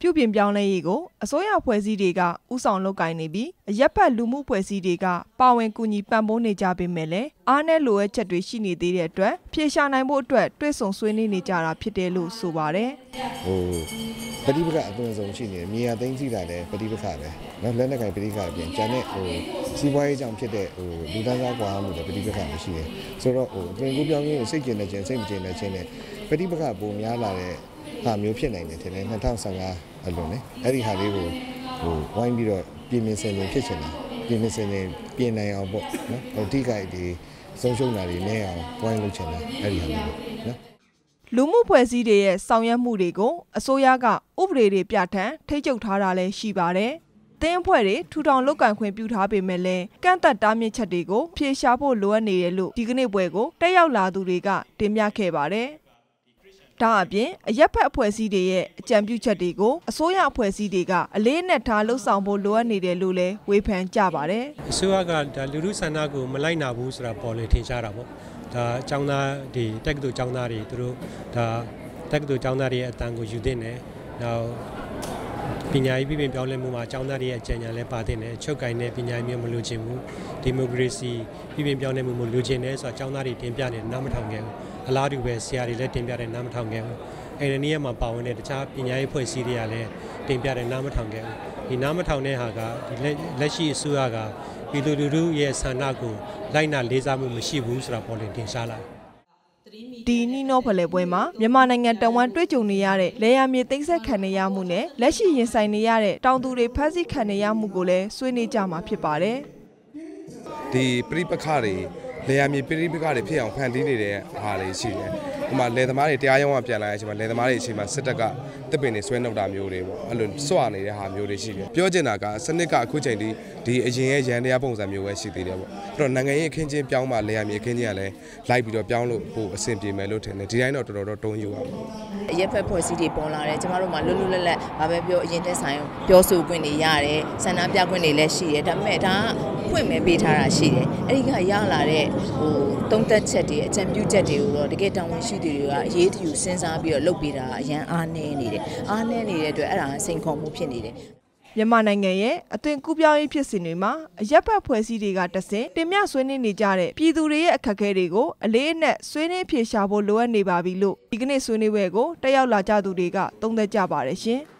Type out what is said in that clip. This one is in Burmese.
ပြုပြင်ပြောင်းလဲရေးကိုအစိုးရဖွဲ့စည်းတွေကဥဆောင်လုပ်ကိုင်နေပြီးအရက်ဘတ်လူမှုဖွဲ့စည်းတွေကပါဝင်ကူညီပံ့ပိုးနေကြပေမဲ့လည်းအားနည်းလိုအပ်ချက်တွေရှိနေသေးတဲ့အတွက်ဖြေရှာနိုင်ဖို့အတွက်တွေ့ဆုံဆွေးနွေးနေကြတာဖြစ်တယ်လို့ဆိုပါတယ်။ဟိုပဋိပက္ခအသွင်ဆုံးရှိနေတယ်။မြေယာသိမ်းကြည့်တာလည်းပဋိပက္ခပဲ။နောက်လက်နက်ကင်ပဋိပက္ခအပြင်ကျန်တဲ့ဟိုစီးပွားရေးကြောင့်ဖြစ်တဲ့ဟိုလူသားစားကွာမှုတွေပဋိပက္ခမျိုးရှိတယ်။ဆိုတော့ဟိုအသွင်ကူးပြောင်းရေးကိုစိတ်ကျဉ်နေခြင်းစိတ်မကျဉ်နေခြင်းနဲ့ပဋိပက္ခပုံများလာတဲ့ဟာမျိုးဖြစ်နိုင်တယ်ထင်တယ်2015 အလွန်လေအဲ့ဒီဟာလေးကိုဟိုဝိုင်းပြီးတော့ပြင်မြင်စင်ရင်ဖြစ်ချင်တာပြင်မြင်စင်ရင်ပြင်နိုင်အောင်ပေါ့နော်ဟိုတိကျဒီဆုံးရှုံးတာတွေနည်းအောင်ဝိုင်းလုပ်ချင်တာအဲ့ဒီဟာမျိုးနော်လူမှုဖွဲ့စည်းတွေရဲ့ဆောင်ရွက်မှုတွေကိုအစိုးရကဥပဒေတွေပြဋ္ဌာန်းထိချုပ်ထားတာလည်းရှိပါတယ်။တင်းအဖွဲ့တွေထူထောင်လုတ်ကန်ခွင့်ပြုထားပေမဲ့လည်းကန့်သက်တားမြစ်ချက်တွေကိုဖြေရှားဖို့လိုအပ်နေတယ်လို့ဒီကနေ့ပွဲကိုတက်ရောက်လာသူတွေကတင်ပြခဲ့ပါတယ်။ ဒါအပြင်အရက်ဖက်အဖွဲ့အစည်းတွေရဲ့အကြံပြုချက်တွေကိုအစိုးရအဖွဲ့အစည်းတွေကအလေးအနက်ထားလှုပ်ဆောင်ဖို့လိုအပ်နေတယ်လို့လည်းဝေဖန်ကြပါတယ်။အစိုးရကဒါလူလူဆန္ဒကိုမလိုက်နာဘူးဆိုတာပေါ်လေထင်ရှားတာပေါ့ဒါအကြောင်းသားဒီတက္ကသိုလ်ကျောင်းသားတွေသူတို့ဒါတက္ကသိုလ်ကျောင်းသားတွေရဲ့အတန်ကိုယူသင့်တယ်နောက် ပညာရေးပြည်ပြင်ပြောင်းလဲမှုမှာကျောင်းသားတွေရဲ့အကြံဉာဏ်လည်းပါတင်တယ်ချုပ်ကင်တဲ့ပညာရေးမျိုးမလိုချင်ဘူးဒီမိုကရေစီပြည်ပြင်ပြောင်းလဲမှုမလိုချင်တယ်ဆိုတာကျောင်းသားတွေတင်ပြတယ်နားမထောင်ခဲ့ဘူးအလားတူပဲဆရာတွေလည်းတင်ပြတယ်နားမထောင်ခဲ့ဘူးအဲ့ဒီနေ့မှာပါဝင်တဲ့တခြားပညာရေးဖွဲ့စည်းတွေကလည်းတင်ပြတယ်နားမထောင်ခဲ့ဘူးဒီနားမထောင်တဲ့ဟာကဒီလက်လက်ရှိအစိုးရကပြည်သူလူထုရဲ့ဆန္ဒကိုလိုက်နာလေးစားမှုမရှိဘူးဆိုတာပေါ်လင်တင်ရှားလာတယ် ဒီနီနောဖလဲပွဲမှာမြန်မာနိုင်ငံတဝန်တွေ့ကြုံနေရတဲ့လေယာမြေသိမ်းဆက်ခံနေရမှုနဲ့လက်ရှိရင်ဆိုင်နေရတဲ့တောင်သူတွေဖမ်းဆီးခံနေရမှုကိုလည်းဆွေးနွေးကြမှာဖြစ်ပါတယ်ဒီပြိပခတွေ လေယာမြေပြိပခတွေဖြစ်အောင်ဖန်တီးနေတဲ့ဟာတွေရှိတယ်။ဒီမှာလယ်သမားတွေတရားရုံးကပြန်လာတဲ့အချိန်မှာလယ်သမားတွေအချိန်မှာစစ်တပ်ကတစ်ပင်တွေဆွဲနှုတ်တာမျိုးတွေပေါ့အဲ့လိုစွတ်နေတဲ့ဟာမျိုးတွေရှိတယ်။ပြောချင်တာကစနစ်ကအခုချိန်ဒီဒီအရင်ရဲ့ရန်တရားပုံစံမျိုးပဲရှိသေးတယ်ပေါ့။အဲ့တော့နိုင်ငံရေးအခင်းချင်းပြောင်းမှလေယာမြေအခင်းချင်းကလည်းလိုက်ပြီးတော့ပြောင်းလို့ပို့အဆင်ပြေမယ်လို့ထင်တယ်။ဒီတိုင်းတော့တော်တော်တော့တုံးယူရပါဘူး။အရက်ဖက်ဖွဲ့စည်းတွေပေါ်လာတယ်ကျမတို့မှာလွတ်လွတ်လပ်လပ်ဘာပဲပြောအရင်တက်ဆိုင်ပြောဆိုခွင့်တွေရတယ်ဆန္ဒပြခွင့်တွေလည်းရှိတယ်ဒါပေမဲ့ဒါကခွင့်မဲ့ပေးထားတာရှိတယ်အဲ့ဒီကရလာတဲ့ဟိုတုံးသက်ချက်တွေအကြံပြုချက်တွေကိုတော့တကယ်တောင်းဝန်ရှိသူတွေကအရေးတယူစဉ်းစားပြီးတော့လုပ်ပေးတာအရန်အားနည်းနေတယ်အားနည်းနေတဲ့အတွက်အဲ့ဒါစိန်ခေါ်မှုဖြစ်နေတယ်မြန်မာနိုင်ငံရဲ့အသွင်ကူးပြောင်းရေးဖြစ်စဉ်တွေမှာအရက်ဖက်ဖွဲ့စည်းတွေကတဆင့်တင်မြဆွေးနွေးနေကြတဲ့ပြည်သူတွေရဲ့အခက်အခဲတွေကိုအလေးအနက်ဆွေးနွေးဖြေရှာဖို့လိုအပ်နေပါပြီလို့ဒီကနေ့ဆွေးနွေးပွဲကိုတက်ရောက်လာကြသူတွေကသုံးသပ်ကြပါတယ်ရှင်။